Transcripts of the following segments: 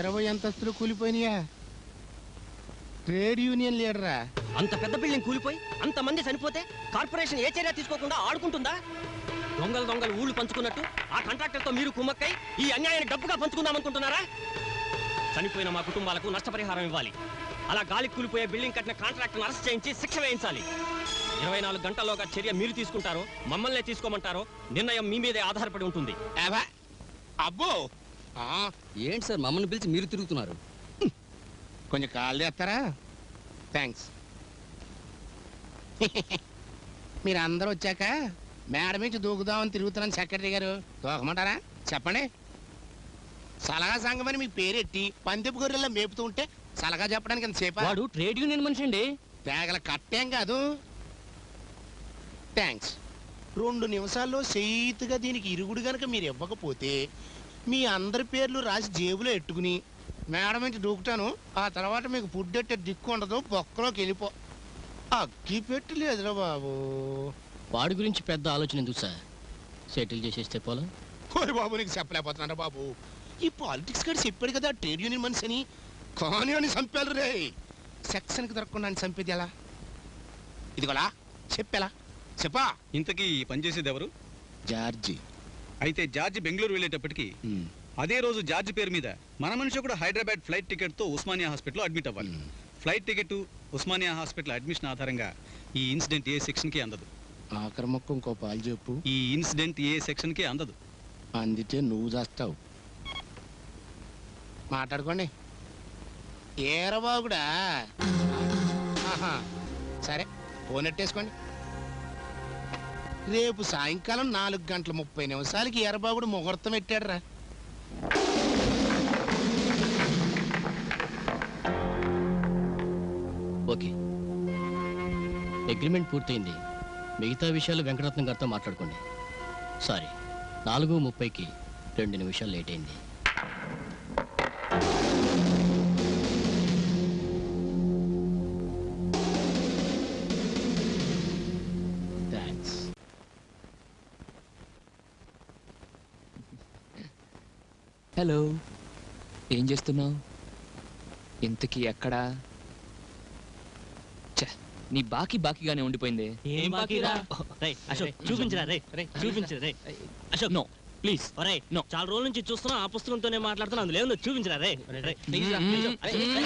ఇరవై అంతస్తులు కూలిపోయినాయా? Trade union లీడరా. అంత పెద్ద బిల్డింగ్ కూలిపోయి అంత మంది చనిపోతే కార్పొరేషన్ ఏ చర్య తీసుకోకుండా ఆడుకుంటుందా? దొంగలు దొంగలు ఊళ్ళు పంచుకున్నట్టు ఆ కాంట్రాక్టర్తో మీరు కుమ్మక్కై ఈ అన్యాయాన్ని డబ్బుగా పంచుకుందాం అనుకుంటున్నారా చనిపోయిన మా కుటుంబాలకు నష్టపరిహారం ఇవ్వాలి. అలా గాలి కూలిపోయే బిల్డింగ్ కట్టిన కాంట్రాక్టర్ను అరెస్ట్ చేయించి శిక్ష వేయించాలి. ఇరవై నాలుగు గంటల్లోగా చర్య మీరు తీసుకుంటారో మమ్మల్నే తీసుకోమంటారో నిర్ణయం మీ మీదే ఆధారపడి ఉంటుంది. ఏవా? అబ్బో! ఏంటి సార్ మమ్మల్ని పిలిచి మీరు తిరుగుతున్నారు? కొంచెం కాల్ చేస్తారా? థ్యాంక్స్ మీరు అందరూ వచ్చాక మేడ నుంచి దూకుదామని తిరుగుతున్నాను సెక్రటరీ గారు. దూకమంటారా? చెప్పండి. సలహా సంఘం అని మీకు పేరెట్టి పందిపు గొర్రెల్లో మేపుతూ ఉంటే సలహా చెప్పడానికి ఎంత సేపా? వాడు ట్రేడ్ యూనియన్ మనిషి అండి. తేగల కట్టేం కాదు. థ్యాంక్స్ రెండు నిమిషాల్లో సెయితుగా దీనికి ఇరుగుడు గనక మీరు ఇవ్వకపోతే మీ అందరి పేర్లు రాసి జేబులో ఎట్టుకుని మేడం నుంచి దూకుతాను. ఆ తర్వాత మీకు ఫుడ్ ఎట్టే దిక్కు ఉండదు బొక్కలోకి వెళ్ళిపో. అగ్గి పెట్టి లేదురా బాబు. వాడి గురించి పెద్ద ఆలోచన ఎందుకు సార్? సెటిల్ చేసేస్తే పోలా? కోరి బాబు నీకు చెప్పలేకపోతున్నారా బాబు. ఈ పాలిటిక్స్ గారు చెప్పాడు కదా ట్రేడ్ యూనియన్ మనిషి అని. కానీ అని చంపారు రే. సెక్షన్కి దొరకకుండా అని చంపేది ఎలా? ఇదిగోలా చెప్పేలా. చెప్పా. ఇంతకీ ఈ పనిచేసేది ఎవరు? జార్జి. అయితే జార్జ్ బెంగళూరు వెళ్ళేటప్పటికి అదే రోజు జార్జ్ పేరు మీద మన మనిషి కూడా హైదరాబాద్ ఫ్లైట్ టికెట్తో ఉస్మానియా హాస్పిటల్లో అడ్మిట్ అవ్వాలి. Flight ticket Osmania hospital admission ఆధారంగా ఈ ఇన్సిడెంట్ ఏ సెక్షన్కి అందదు. ఆఖరి మొక్క ఇంకో పాలు చెప్పు. ఈ ఇన్సిడెంట్ ఏ సెక్షన్కి అందదు. అందితే నువ్వు చేస్తావు. మాట్లాడుకోండి. ఏరబాగుడా. సరే ఫోన్ ఎట్టేసుకోండి రేపు సాయంకాలం నాలుగు గంటల ముప్పై నిమిషాలకి ఎర్రబాబుడు ముహూర్తం పెట్టాడురా. ఓకే. అగ్రిమెంట్ పూర్తయింది. మిగతా విషయాలు వెంకటరత్నం గారితో మాట్లాడుకోండి. సారీ నాలుగు ముప్పైకి రెండు నిమిషాలు లేట్ అయింది. హలో ఏం చేస్తున్నావు? ఇంతకీ ఎక్కడా? ఛే, నీ బాకీ బాకీగానే ఉండిపోయింది. ఏం బాకీరా? రేయ్ అశోక్ చూపించరా రే రే చూపించరా రే అశోక్ నో ప్లీజ్. ఒరే No. చాలా రోజుల నుంచి చూస్తున్నా ఆ పుస్తకంతోనే మాట్లాడుతున్నా అందులో ఏముందో చూపించరా రే రే, please రా, please రా. అరే, అరే,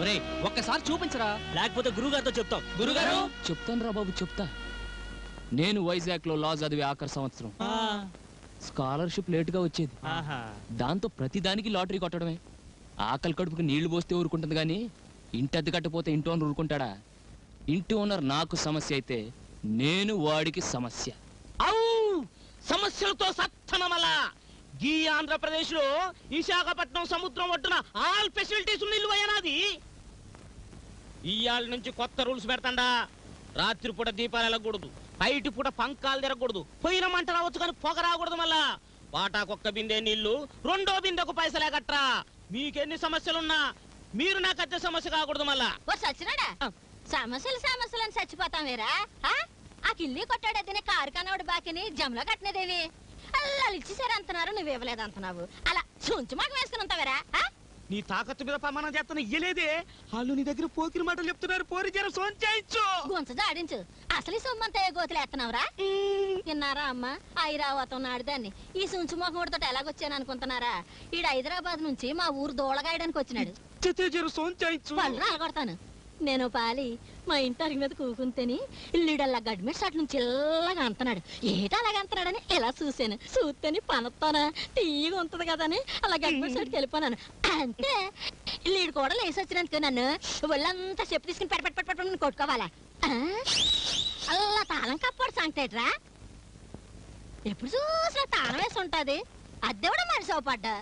ఒరేయ్ ఒక్కసారి చూపించరా? లేకపోతే గురువు గారితో చెప్తాం గురుగారు చెప్తాను రా బాబు చెప్తా. నేను వైజాగ్లో లా చదివే ఆఖరి సంవత్సరం. ఆ, స్కాలర్షిప్ లేట్గా వచ్చేది. ఆహా. దాంతో ప్రతిదానికి లాటరీ కొట్టడమే. ఆకలి కడుపుకి నీళ్ళు పోస్తే ఊరుకుంటుంది కానీ ఇంటి అద్దె కట్టపోతే ఇంటి ఓనర్ ఊరుకుంటాడా? ఇంటి ఓనర్ నాకు సమస్య అయితే నేను వాడికి సమస్య! సమస్యలతో సత్తనమల! ఈ ఆంధ్రప్రదేశ్లో విశాఖపట్నం సముద్రం ఒడ్డున ఆల్ ఫెసిలిటీస్ నిలువైనది ఇవాళ నుంచి కొత్త రూల్స్ పెడతాండా. రాత్రిపూట దీపాలు వెళ్ళకూడదు బయటి పూట పంకాలు తిరగకూడదు. పోయిన మంట రావచ్చు కానీ పొగ రాకూడదు మళ్ళా. వాటాకొక్క బిందె నీళ్ళు రెండో బిందెకు పైసలే కట్రా. మీకెన్ని సమస్యలున్నా మీరు నాకు అద్దె సమస్య కాకూడదు మళ్ళా. ఓ సచ్చినాడా సమస్యలు సమస్యలు అని చచ్చిపోతాం వేరా? ఆ? ఆ కిల్లి కొట్టాడు అతనే కారు కనవాడు బాకిని జమలో కట్టినదేవి? అలా ఇచ్చేసారు అంటున్నారు నువ్వు ఇవ్వలేదు అంటున్నావు. అలా చుంచు మాకు వేసుకుని ఉంటావేరా ఆ? నీ తాకత్తు మీద ప్రమాణం చేస్తున్న ఇయ్యలేదే. వాళ్ళు నీ దగ్గర పోకిరి మాటలు చెప్తున్నారు పోరి జర సోంచాయించు. గుంచ జాడించు. అసలు ఈ సొమ్మంతా ఏ గోతులు ఎత్తనవరా విన్నారా అమ్మ ఐరావతం నాడుదాన్ని ఈ సుంచు మొహముడితో ఎలాగొచ్చాను అనుకుంటున్నారా? ఈడు హైదరాబాద్ నుంచి మా ఊరు దూళగాయడానికి వచ్చినాడు. పళ్ళు రాలగొడతాను. నేను పాలి మా ఇంటి అరిగి మీద కూకుంటేని ఇల్లుడల్లా గడ్మిట్ షాట్ నుంచి ఇల్లగా అంటున్నాడు ఏట అలాగ అంటున్నాడని ఇలా చూశాను? చూస్తేని పనొత్తానా? తీయగా ఉంటది కదని? అలా గడ్మిట్ షాట్కి వెళ్ళిపోనాను. అంటే ఇల్లుడు కూడా లేసి వచ్చినందుకు నన్ను ఒళ్ళంతా చెప్పు తీసుకుని పెట్ పెట్ పెట్ పెట్ పెట్ కొట్టుకోవాలా ఆ? అల్లా తాళం కప్పాడు సంగతేట్రా ఎప్పుడు చూసినా తాళం వేసి ఉంటది. అద్దె కూడా మనిషి అవపడ్డా.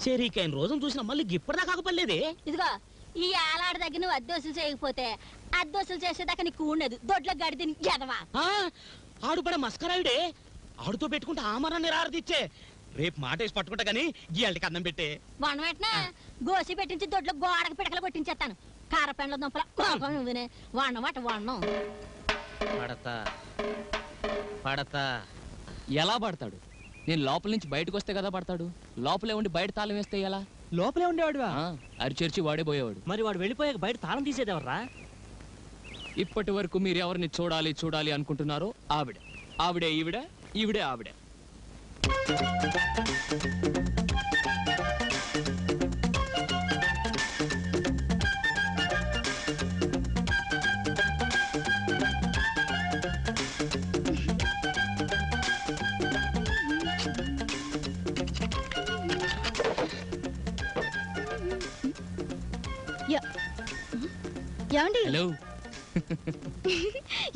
సరికైన రోజును చూసిన మళ్ళీ ఇప్పటిదా కాకపోలేదే ఇదిగో ఈ ఏలాడ దగ్గర నువ్వు అద్దోసులు చేయకపోతే అద్దోసులు చేసేదాకా నీకు ఉండదు దొడ్లో గడిది ఎదవా. ఆ, ఆడు పడ మస్కరాయుడే. ఆడుతో పెట్టుకుంటే ఆమరాన్ని రారదిచ్చే. రేపు మాట వేసి పట్టుకుంటా గానీ గీయాలకి అన్నం పెట్టే. వన వెంటనే గోసి పెట్టించి దొడ్లో గోడకు పిడకలు కొట్టించేస్తాను. కారపెండ్ల దుంపల నువ్వునే వండమాట వండం. పడతా. పడతా. ఎలా పడతాడు? నేను లోపల నుంచి బయటకు వస్తే కదా పడతాడు? లోపలే ఉండి బయట తాళం వేస్తే ఎలా? లోపలే ఉండేవాడువా? అరిచేర్చి వాడే పోయేవాడు. మరి వాడు వెళ్ళిపోయాక బయట తాళం తీసేదేవర్రా? ఇప్పటి వరకు మీరు ఎవరిని చూడాలి చూడాలి అనుకుంటున్నారో ఆవిడ. ఆవిడే ఈవిడ ఈవిడే ఆవిడ. హలో.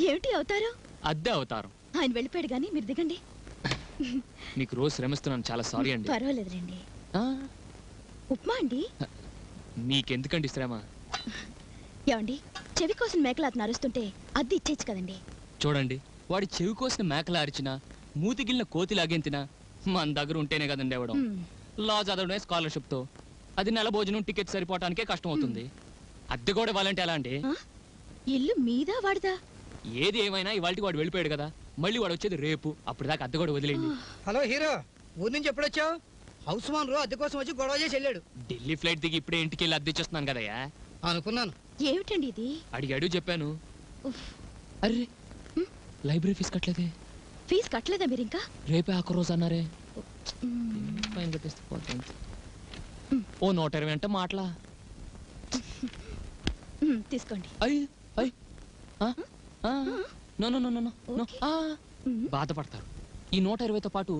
ఏమిటి అవుతారు? అద్దె అవతారం. ఆయన వెళ్ళిపోయాడు కానీ మీరు దిగండి. మీకు రోజు శ్రమిస్తున్నాను చాలా సారీ అండి. పర్వాలేదులేండి ఆ, ఉప్మా అండి? మీకెందుకండి శ్రమ? ఏమండి? చెవి కోసం మేకలు అతను అరుస్తుంటే అద్దె ఇచ్చేచ్చు కదండి. చూడండి వాడి చెవి కోసిన మేకలా అరిచినా మూతిగిలిన కోతి లాగెంతినా మన దగ్గర ఉంటేనే కదండి ఇవ్వడం. లా చదవడమే స్కాలర్షిప్తో. అది నెల భోజనం టికెట్ సరిపోవటానికే కష్టం అవుతుంది అద్దె కూడా ఇవ్వాలంటే ఎలా అండి? ఇల్లు మీదా వాడిదా? ఏది ఏమైనా ఇవాళకి వాడు వెళ్ళిపోయాడు కదా. మళ్ళీ వాడు వచ్చేది రేపు. అప్పుడు దాకా అద్దె కూడా వదిలేండి హలో హీరో ఊరి నుంచి ఎప్పుడు వచ్చావు? హౌస్ ఓనర్ అద్దె కోసం వచ్చి గొడవ చేసి వెళ్ళాడు. ఢిల్లీ ఫ్లైట్ దిగి ఇప్పుడే ఇంటికి వెళ్ళి అద్దె ఇచ్చేస్తున్నాను కదయ్యా. అనుకున్నాను. ఏమిటండి ఇది? అడిగాడు చెప్పాను. ఉఫ్. అర్రే లైబ్రరీ ఫీజు కట్టలేదే. ఫీజు కట్టలేదా మీరు ఇంకా రేపే ఆఖరి రోజు అన్నారే. ఫైన్ కట్టేస్తే. ఓ నూట ఇరవై అంటే మాటలా. మ్, తీసుకోండి? No no no no no బాధపడతారు. ఈ నూట ఇరవైతో పాటు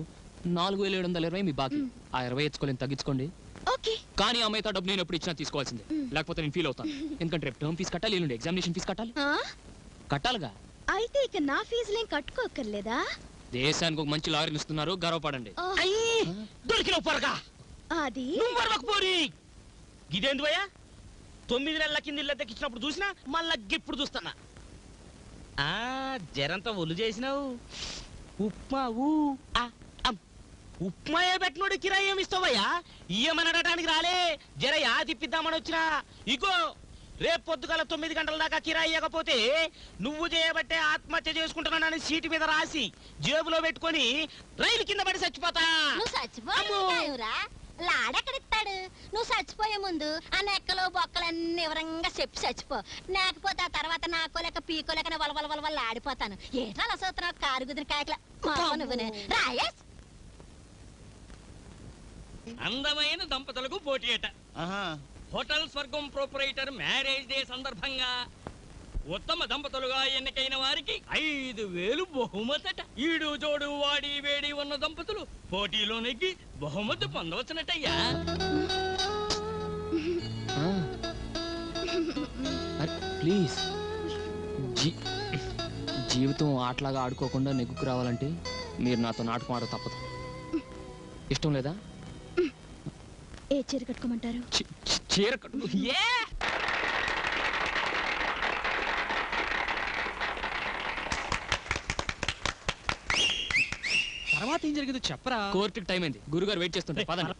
నాలుగు వేల ఏడు వందల ఇరవై మీ బాకీ. ఆ ఇరవై ఇచ్చుకోలేని తగ్గించుకోండి. ఓకే. కానీ ఆ మిగతా డబ్బు నేను ఎప్పుడు ఇచ్చినా తీసుకోవాల్సిందే. లేకపోతే నేను ఫీల్ అవుతాను. ఎందుకంటే రేపు టర్మ్ ఫీజు కట్టాలి ఎల్లుండి ఎగ్జామినేషన్ ఫీజు కట్టాలి. ఆ? కట్టాలిగా. అయితే ఇక నా ఫీజులేం కట్టుకోక్కర్లేదా? దేశానికి ఒక మంచి లాయర్ని ఇస్తున్నారు గర్వపడండి. దొరికిన పొరగా. అది? పోరి ఇదేంది భయ్యా? తొమ్మిది నెలల కింద ఇల్లు దక్కించినప్పుడు చూసినా మళ్ళా ఇప్పుడు చూస్తున్నా. ఆ జరంతా ఒళ్ళు చేసినావు. ఉప్మా ఊ. ఉప్మా ఏ పెట్టినోడు కిరాయి ఏమి ఇస్తావయ్యా ఇయ్యమని అడగడానికి రాలే. జర యా తిప్పిద్దామని వచ్చినా. ఇగో రేపు పొద్దుగల తొమ్మిది గంటల దాకా కిరాయి ఇవ్వకపోతే నువ్వు చేయబట్టే ఆత్మహత్య చేసుకుంటున్నానని సీటు మీద రాసి జేబులో పెట్టుకొని రైలు కింద పడి చచ్చిపోతా. నువ్వు లాడెక్కడిస్తాడు? నువ్వు చచ్చిపోయే ముందు ఆ నెక్కలు బొక్కలన్నీ వివరంగా చెప్పి చచ్చిపో. లేకపోతే ఆ తర్వాత నాకో లేక పీకో లేక వల వల వల వల్ల ఆడిపోతాను. అలా చూస్తున్నావు కారు కుదిరి కాయకల. నువ్వు రాయేష్ అందమైన దంపతులకు పోటీ అట. హోటల్ స్వర్గం ప్రొపరేటర్ మ్యారేజ్ డే సందర్భంగా ఉత్తమ దంపతులుగా ఎన్నికైన వారికి ఐదు వేలు బహుమతట. ఈడు జోడు వాడి వేడి ఉన్న దంపతులు పోటీలో నెగ్గి బహుమతి పొందవచ్చునటయ్యా. ప్లీజ్. జీ జీవితం ఆటలాగా ఆడుకోకుండా నెగ్గుకు రావాలంటే మీరు నాతో నాటకం ఆడ తప్పదు. ఇష్టం లేదా? ఏ చీర కట్టుకోమంటారు? చీర కట్టు. ఏ? తర్వాత ఏం జరిగిందో చెప్పరా. కోర్టుకి టైం అయింది. గురుగారు వెయిట్ చేస్తుంటే పదండి.